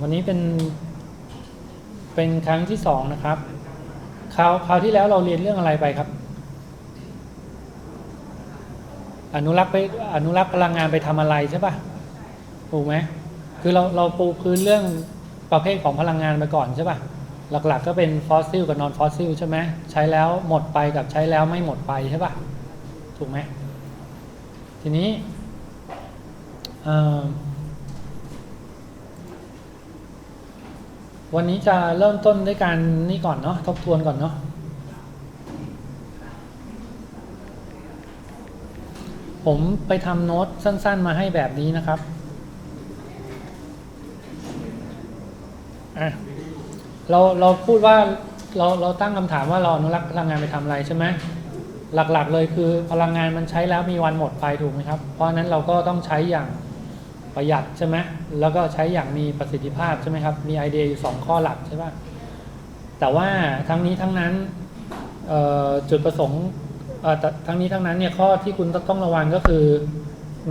วันนี้เป็น เป็นครั้งที่สองนะครับ คราวคราวที่แล้วเราเรียนเรื่องอะไรไปครับ อนุรักษ์ไปอนุรักษ์พลังงานไปทำอะไรใช่ปะถูกไหมคือเราเราปูพื้นเรื่องประเภทของพลังงานไปก่อนใช่ปะหลักๆ ก็เป็นฟอสซิลกับนอนฟอสซิลใช่ไหมใช้แล้วหมดไปกับใช้แล้วไม่หมดไปใช่ปะถูกไหมทีนี้เอ่อ วันนี้จะเริ่มต้นด้วยการนี่ก่อนเนาะทบทวนก่อนเนาะผมไปทำโน้ตสั้น ๆ มาให้แบบนี้นะครับเราเราพูดว่าเราเราตั้งคำถามว่าเราอนุรักษ์พลังงานไปทำอะไรใช่ไหมหลักๆเลยคือพลังงานมันใช้แล้วมีวันหมดไปถูกไหมครับ เพราะนั้นเราก็ต้องใช้อย่าง ประหยัดใช่ไหมแล้วก็ใช้อย่างมีประสิทธิภาพใช่ไหมครับ มีไอเดียอยู่สองข้อหลักใช่ป่ะ แต่ว่าทั้งนี้ทั้งนั้นจุดประสงค์ทั้งนี้ทั้งนั้นเนี่ยข้อที่คุณต้องระวังก็คือ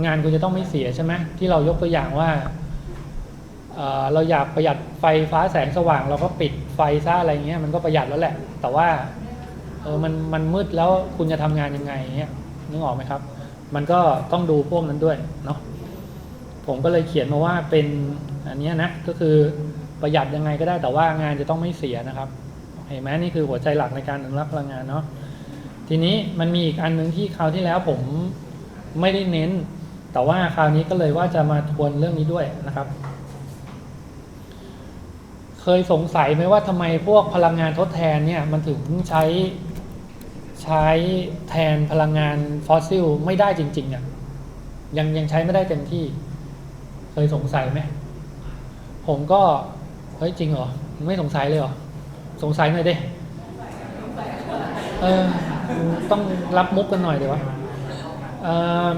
งานคุณจะต้องไม่เสียใช่ไหมที่เรายกตัวอย่างว่าเเราอยากประหยัดไฟฟ้าแสงสว่าง เราก็ปิดไฟซะอะไรเงี้ยมันก็ประหยัดแล้วแหละ แต่ว่าเออมันมันมืดแล้วคุณจะทำงานยังไงเงี้ยนึกออกไหมครับ มันก็ต้องดูพวกนั้นด้วยเนาะ ผมก็เลยเขียนมาว่าเป็นอันนี้นะก็คือประหยัดยังไงก็ได้แต่ว่างานจะต้องไม่เสียนะครับเห็นไหมนี่คือหัวใจหลักในการอนุรักษ์พลังงานเนาะทีนี้มันมีอีกอันหนึ่งที่คราวที่แล้วผมไม่ได้เน้น แต่ว่าคราวนี้ก็เลยว่าจะมาทวนเรื่องนี้ด้วยนะครับ เคยสงสัยไหมว่าทำไมพวกพลังงานทดแทนเนี่ยมันถึงใช้ใช้แทนพลังงานฟอสซิลไม่ได้จริงๆอะยังยังใช้ไม่ได้เต็มที่ ยสงสัยไหมผมก็เฮ้ยจริงเหรอไม่สงสัยเลยเหรอสงสัยหน่อยดิเออต้องรับมุกกันหน่อยเดี๋ยววะเอ่อ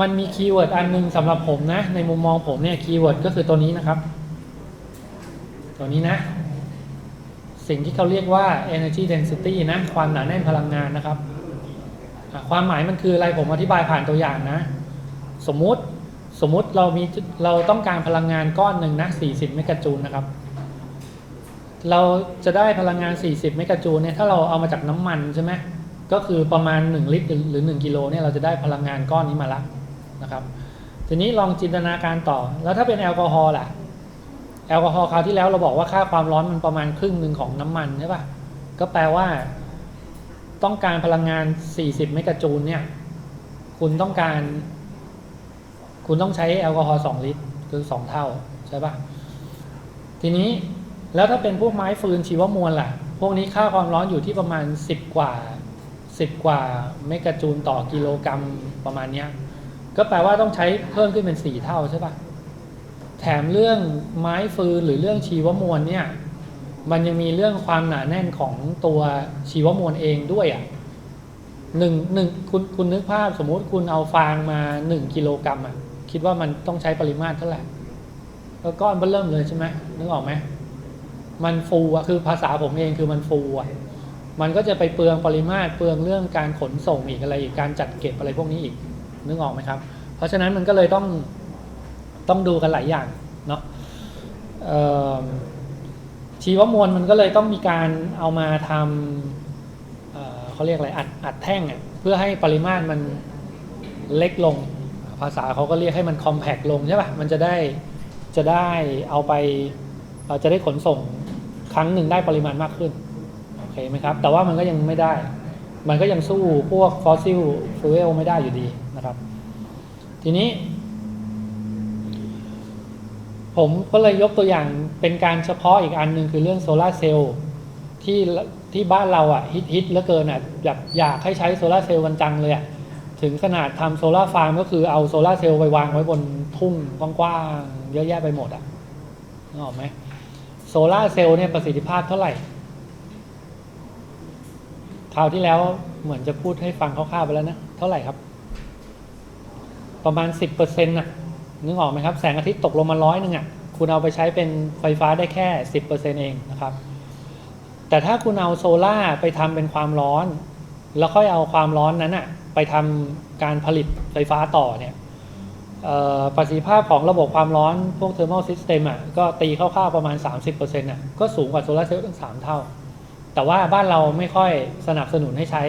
มันมีคีย์เวิร์ดอันหนึงสำหรับผมนะ ในมุมมองผมเนี่ยคีย์เวิร์ดก็คือตัวนี้นะครับ ตัวนี้นะ สิ่งที่เขาเรียกว่า energy density นะ ความหนาแน่นพลังงานนะครับ ความหมายมันคืออะไรผมอธิบายผ่านตัวอย่างนะ สมมุติ สมมุติเรามีเราต้องการพลังงานก้อนหนึ่งนะ 40 เมกะจูลนะครับ เราจะได้พลังงาน 40 เมกะจูลเนี่ยถ้าเราเอามาจากน้ำมันใช่ไหมก็คือประมาณ 1 ลิตรหรือ 1 กิโลเนี่ยเราจะได้พลังงานก้อนนี้มาละนะครับ ทีนี้ลองจินตนาการต่อ แล้วถ้าเป็นแอลกอฮอล์ล่ะ แอลกอฮอล์คราวที่แล้วเราบอกว่าค่าความร้อนมันประมาณครึ่งหนึ่งของน้ำมันใช่ป่ะ ก็แปลว่า ต้องการพลังงาน 40 เมกะจูลเนี่ย คุณต้องการ คุณต้องใช้แอลกอฮอล์2ลิตรคือ2เท่าใช่ปะทีนี้แล้วถ้าเป็นพวกไม้ฟืนชีวมวลล่ะ พวกนี้ค่าความร้อนอยู่ที่ประมาณ 10 กว่า 10 กว่าเมกะจูลต่อกิโลกรัมประมาณเนี้ยก็แปลว่าต้องใช้เพิ่มขึ้นเป็น 4 เท่าใช่ปะแถมเรื่องไม้ฟืนหรือเรื่องชีวมวลเนี่ยมันยังมีเรื่องความหนาแน่นของตัวชีวมวลเองด้วยอะหนึ่งหนึ่งคุณคุณนึกภาพสมมุติคุณเอาฟางมา 1 กิโลกรัมอะ คิดว่ามันต้องใช้ปริมาตรเท่าไหร่ก็ก้อนเบอเริ่มเลยใช่ไหมนึกออกไหมมันฟูอะคือภาษาผมเองคือมันฟูอะมันก็จะไปเปลืองปริมาตรเปลืองเรื่องการขนส่งอีกอะไรอีกการจัดเก็บอะไรพวกนี้อีกนึกออกไหมครับ เพราะฉะนั้นมันก็เลยต้องต้องดูกันหลายอย่างเนาะชีวมวลมันก็เลยต้องมีการเอามาทำเเขาเรียกอะไรอัดอัดแท่งอะเพื่อให้ปริมาตรมันเล็กลง ภาษาเขาก็เรียกให้มันคอมแพกลงใช่ปะมันจะได้จะได้เอาไปจะได้ขนส่งครั้งหนึ่งได้ปริมาณมากขึ้นโอเคไหมครับ แต่ว่ามันก็ยังไม่ได้ มันก็ยังสู้พวกฟอสซิลฟูเอลไม่ได้อยู่ดีนะครับ ทีนี้ ผมก็เลยยกตัวอย่างเป็นการเฉพาะอีกอันหนึ่งคือเรื่องโซลาร์เซลล์ที่ที่บ้านเราอะฮิตฮิตเหลือเกินอะแบบอยากให้ใช้โซลาร์เซลล์กันจังเลยอะ ถึงขนาดทำโซลาฟาร์มก็คือเอาโซลาเซลล์ไปวางไว้บนทุ่งกว้างๆเยอะแยะไปหมดอะนึกออกไหมโซลาเซลล์เนี่ยประสิทธิภาพเท่าไหร่คราวที่แล้วเหมือนจะพูดให้ฟังคร่าวๆไปแล้วนะ เท่าไหร่ครับ ประมาณสิบเปอร์เซ็นต์น่ะนึกออกไหมครับ แสงอาทิตย์ตกลงมาร้อยหนึ่งอะคุณเอาไปใช้เป็นไฟฟ้าได้แค่สิบเปอร์เซ็นเองนะครับ แต่ถ้าคุณเอาโซล่าไปทำเป็นความร้อน แล้วค่อยเอาความร้อนนั้นอะ ไปทำการผลิตไฟฟ้าต่อเนี่ยประสิทธิภาพของระบบความร้อนพวก thermal system อะก็ตีคร่าวๆประมาณ 30%อะก็สูงกว่าโซลาร์เซลล์ถึง3เท่า แต่ว่าบ้านเราไม่ค่อยสนับสนุนให้ใช้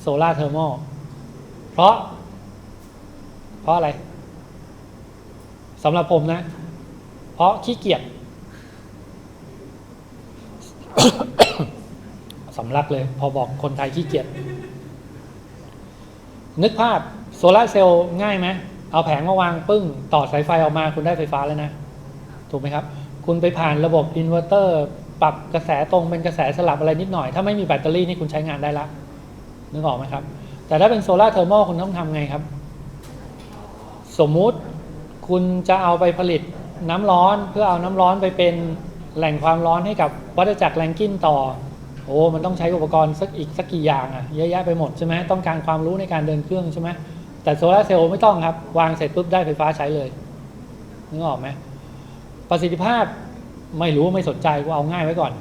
โซลาร์เทอร์มอลเพราะ เพราะอะไรสำหรับผมนะ เพราะขี้เกียจสำลักเลย พอบอกคนไทยขี้เกียจ นึกภาพโซลาเซลล์ง่ายไหมเอาแผงมาวางปึ้ง ต่อสายไฟออกมาคุณได้ไฟฟ้าแล้วนะ ถูกไหมครับ คุณไปผ่านระบบอินเวอร์เตอร์ปรับกระแสตรงเป็นกระแสสลับอะไรนิดหน่อย ถ้าไม่มีแบตเตอรี่นี่คุณใช้งานได้ละนึกออกไหมครับ แต่ถ้าเป็นโซลาร์เทอร์โมคุณต้องทำไงครับ สมมุติคุณจะเอาไปผลิตน้ำร้อนเพื่อเอาน้ำร้อนไปเป็นแหล่งความร้อนให้กับวัฏจักรแรงกินต่อ โอ้มันต้องใช้อุปกรณ์สักอีกสักกี่อย่างอะเยอะแยะไปหมดใช่ไหมต้องการความรู้ในการเดินเครื่องใช่ไหมแต่โซลาร์เซลล์ไม่ต้องครับ วางเสร็จปุ๊บได้ไฟฟ้าใช้เลยนึกออกไหมประสิทธิภาพไม่รู้ไม่สนใจก็เอาง่ายไว้ก่อน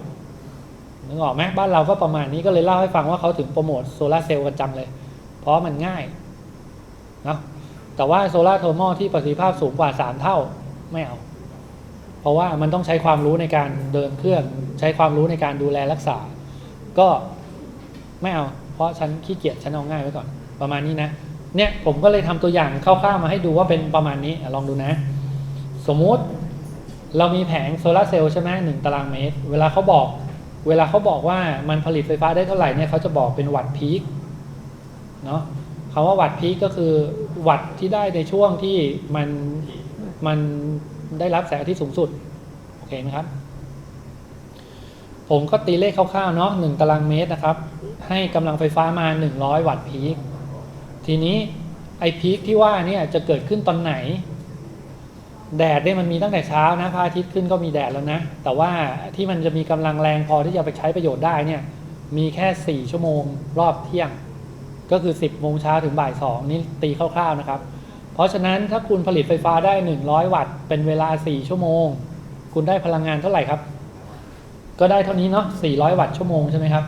นึกออกไหมบ้านเราก็ประมาณนี้ก็เลยเล่าให้ฟังว่าเขาถึงโปรโมทโซลาร์เซลล์กันจังเลย เพราะมันง่ายเนาะแต่ว่าโซลาร์เทอร์มอที่ประสิทธิภาพสูงกว่า 3 เท่าไม่เอา เพราะว่ามันต้องใช้ความรู้ในการเดินเครื่อง ใช้ความรู้ในการดูแลรักษา ก็ไม่เอา เพราะฉันขี้เกียจฉันเอาง่ายไว้ก่อน ประมาณนี้นะ เนี่ยผมก็เลยทำตัวอย่างคร่าวๆมาให้ดูว่าเป็นประมาณนี้ลองดูนะ สมมุติเรามีแผงโซลาร์เซลล์ใช่ไหมหนึ่งตารางเมตร เวลาเขาบอก เวลาเขาบอกว่ามันผลิตไฟฟ้าได้เท่าไหร่เนี่ยเขาจะบอกเป็นวัตต์พีคเนาะคำว่าวัตต์พีคก็คือวัตต์ที่ได้ในช่วงที่มันมันได้รับแสงอาทิตย์สูงสุด โอเคไหมครับ ผมก็ตีเลขคร่าวๆเนาะหนึ่งตารางเมตรนะครับ ให้กำลังไฟฟ้ามา 100 วัตต์พีคทีนี้ไอพีคที่ว่าเนี่ยจะเกิดขึ้นตอนไหน แดดเนี่ยมันมีตั้งแต่เช้านะพระอาทิตย์ขึ้นก็มีแดดแล้วนะ แต่ว่าที่มันจะมีกำลังแรงพอที่จะไปใช้ประโยชน์ได้เนี่ยมีแค่ 4 ชั่วโมงรอบเที่ยง ก็คือ 10 โมงเช้าถึงบ่าย 2 นี่ตีคร่าวๆนะครับ เพราะฉะนั้นถ้าคุณผลิตไฟฟ้าได้ 100 วัตต์เป็นเวลา 4 ชั่วโมง คุณได้พลังงานเท่าไหร่ครับ ก็ได้เท่านี้เนาะ400 วัตต์ชั่วโมงใช่ไหมครับ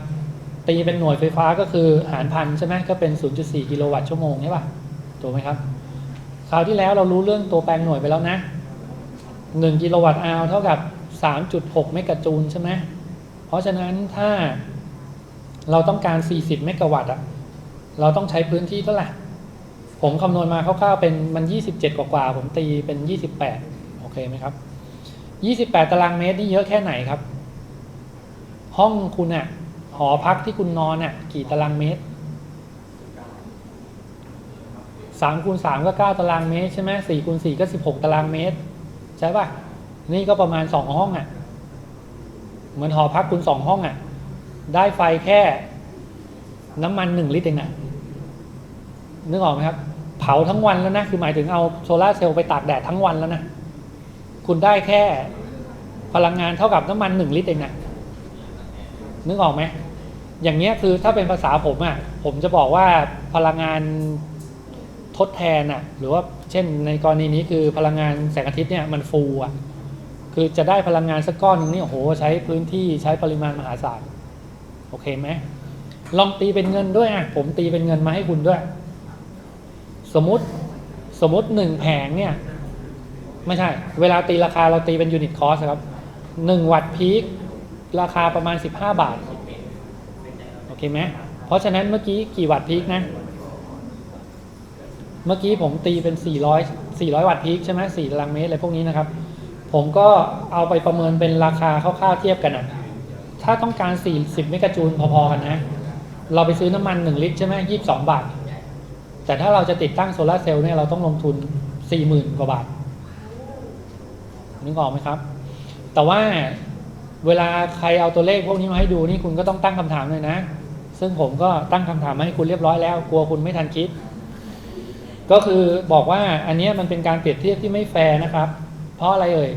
ตีเป็นหน่วยไฟฟ้าก็คือหารพันใช่ไหมก็เป็น 0.4 กิโลวัตต์ชั่วโมงใช่ป่ะถูกไหมครับคราวที่แล้วเรารู้เรื่องตัวแปลงหน่วยไปแล้วนะ 1 กิโลวัตต์อาวเท่ากับ 3.6 เมกะจูลใช่ไหมเพราะฉะนั้นถ้าเราต้องการ 40 เมกะวัตต์อะเราต้องใช้พื้นที่เท่าไหร่ ผมคำนวณมาคร่าวๆเป็นมัน 27 กว่าๆผมตีเป็น 28 โอเคไหมครับ 28 ตารางเมตรนี่เยอะแค่ไหนครับ ห้องคุณอะหอพักที่คุณนอนอะกี่ตารางเมตรสามคูณสามก็เก้าตารางเมตรใช่ไหมสี่คูณสี่ก็สิบหกตารางเมตร ใช่ป่ะ นี่ก็ประมาณสองห้องอะ่ะ เหมือนหอพักคุณสองห้องอะ่ะ ได้ไฟแค่น้ำมันหนึ่งลิตรเองนะนึกออกไหมครับ เผาทั้งวันแล้วนะ คือหมายถึงเอาโซลาร์เซลล์ไปตากแดดทั้งวันแล้วนะ คุณได้แค่พลังงานเท่ากับน้ำมันหนึ่งลิตรเองนะ นึกออกไหมอย่างเงี้ยคือถ้าเป็นภาษาผมอะ่ะผมจะบอกว่าพลังงานทดแทนอะหรือว่าเช่นในกรณีนี้คือพลังงานแสงอาทิตย์เนี่ยมันฟูอะคือจะได้พลังงานสักก้อนหนึ่งนี่โอ้โหใช้พื้นที่ใช้ปริมาณมหาศาลโอเคไหมลองตีเป็นเงินด้วยอะผมตีเป็นเงินมาให้คุณด้วย สมมติสมมติหนึ่งแผงเนี่ย ไม่ใช่ เวลาตีราคาเราตีเป็นยูนิตคอสครับหนึ่งวัตต์พีค ราคาประมาณ 15 บาท โอเคไหมเพราะฉะนั้นเมื่อกี้กี่วัตต์พีคนะ เมื่อกี้ผมตีเป็น 400 400 วัตต์พีคใช่ไหม4ตารางเมตรอะไรพวกนี้นะครับ ผมก็เอาไปประเมินเป็นราคาคร่าวๆเทียบกันอะถ้าต้องการ 40 เมกะจูลพอๆกันนะ เราไปซื้อน้ำมัน 1 ลิตรใช่ไหม22 บาท แต่ถ้าเราจะติดตั้งโซลาเซลล์เนี่ยเราต้องลงทุน 40,000 กว่าบาทนึกออกไหมครับ แต่ว่า เวลาใครเอาตัวเลขพวกนี้มาให้ดูนี่คุณก็ต้องตั้งคำถามเลยนะ ซึ่งผมก็ตั้งคำถามมาให้คุณเรียบร้อยแล้ว กลัวคุณไม่ทันคิด ก็คือบอกว่าอันนี้มันเป็นการเปรียบเทียบที่ไม่แฟร์นะครับ เพราะอะไรเอ่ย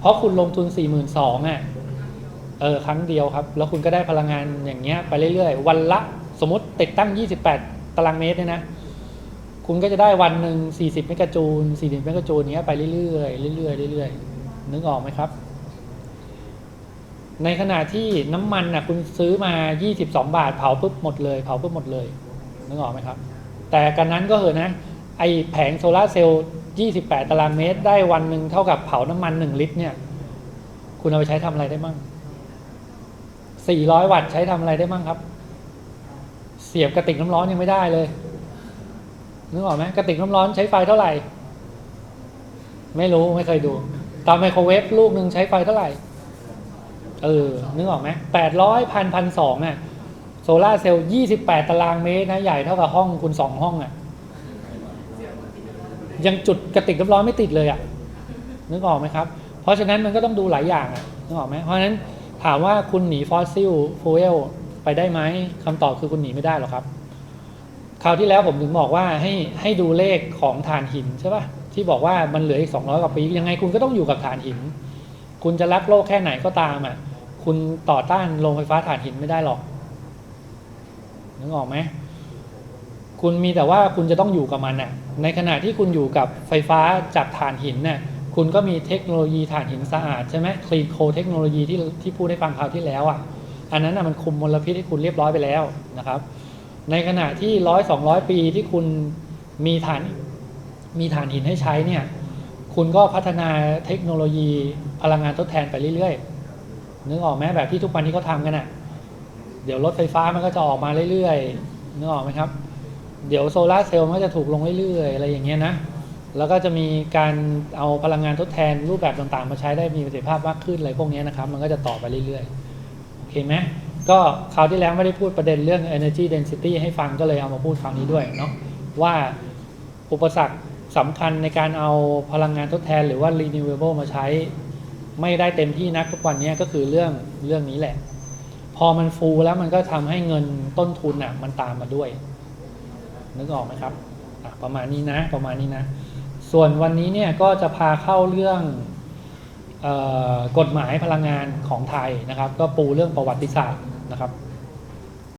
เพราะคุณลงทุน 4 2 0 0 0อะ เออครั้งเดียวครับ แล้วคุณก็ได้พลังงานอย่างเงี้ยไปเรื่อยๆ วันละสมมติติดตั้ง 28 ตารางเมตรเนี่ยนะ คุณก็จะได้วันหนึ่ง40เมกะจูล40เมกะจูลเนี้ยไปเรื่อยๆเรื่อยๆเรื่อยๆนึกออกไหมครับ ในขณะที่น้ำมันน่ะคุณซื้อมา 22 บาท เผาปุ๊บหมดเลย เผาปุ๊บหมดเลยนึกออกไหมครับ แต่กันนั้นก็เหอะนะ ไอแผงโซลาร์เซลล์28 ตารางเมตร ได้วันหนึ่งเท่ากับเผาน้ำมัน 1 ลิตรเนี่ย คุณเอาไปใช้ทำอะไรได้มั่ง 400 วัตต์ใช้ทำอะไรได้มั่งครับ เสียบกระติกน้ำร้อนยังไม่ได้เลยนึกออกไหมกระติกน้ำร้อนใช้ไฟเท่าไหร่ ไม่รู้ไม่เคยดูเตาไมโครเวฟลูกหนึ่งใช้ไฟเท่าไหร่ เออนึกออกไหมแปดร้อยพันพันสองอะโซลาเซลล์ยี่สิบแปดตารางเมตรนะใหญ่เท่ากับห้องคุณสองห้องอะยังจุดกระติกน้ำร้อนไม่ติดเลยอะนึกออกไหมครับ เพราะฉะนั้นมันก็ต้องดูหลายอย่างอะนึกออกไหมเพราะฉะนั้นถามว่าคุณหนีฟอสซิลฟูเอลไปได้ไหมคำตอบคือคุณหนีไม่ได้หรอกครับ คราวที่แล้วผมถึงบอกว่าให้ให้ดูเลขของถ่านหินใช่ปะที่บอกว่ามันเหลืออีก200กว่าปียังไงคุณก็ต้องอยู่กับถ่านหิน คุณจะรักโลกแค่ไหนก็ตามอะ คุณต่อต้านโรงไฟฟ้าถ่านหินไม่ได้หรอกนึกออกไหมคุณมีแต่ว่าคุณจะต้องอยู่กับมันน่ะ ในขณะที่คุณอยู่กับไฟฟ้าจากถ่านหินน่ะ คุณก็มีเทคโนโลยีถ่านหินสะอาดใช่ไหมคลีนโคเทคโนโลยีที่ที่พูดให้ฟังคราวที่แล้วอะ อันนั้นน่ะมันคุมมลพิษให้คุณเรียบร้อยไปแล้วนะครับ ในขณะที่ร้อยสองร้อยปีที่คุณมีฐานมีฐานหินให้ใช้เนี่ย คุณก็พัฒนาเทคโนโลยีพลังงานทดแทนไปเรื่อยๆ นึกออกไหมแบบที่ทุกวันนี้เขาทำกันอะ เดี๋ยวรถไฟฟ้ามันก็จะออกมาเรื่อยๆนึกออกไหมครับ เดี๋ยวโซลาเซลล์มันก็จะถูกลงเรื่อยๆอะไรอย่างเงี้ยนะ แล้วก็จะมีการเอาพลังงานทดแทนรูปแบบต่างๆ มาใช้ได้มีประสิทธิภาพมากขึ้นอะไรพวกนี้นะครับ มันก็จะต่อไปเรื่อยๆโอเคไหมก็คราวที่แล้วไม่ได้พูดประเด็นเรื่อง energy density ให้ฟังก็เลยเอามาพูดคราวนี้ด้วยเนาะว่าอุปสรรคสำคัญในการเอาพลังงานทดแทนหรือว่า renewable มาใช้ ไม่ได้เต็มที่นักทุกวันนี้ก็คือเรื่องเรื่องนี้แหละ พอมันฟูแล้วมันก็ทำให้เงินต้นทุนอะมันตามมาด้วย นึกออกไหมครับประมาณนี้นะประมาณนี้นะ ส่วนวันนี้เนี่ยก็จะพาเข้าเรื่องออกฎหมายพลังงานของไทยนะครับ ก็ปูเรื่องประวัติศาสตร์นะครับ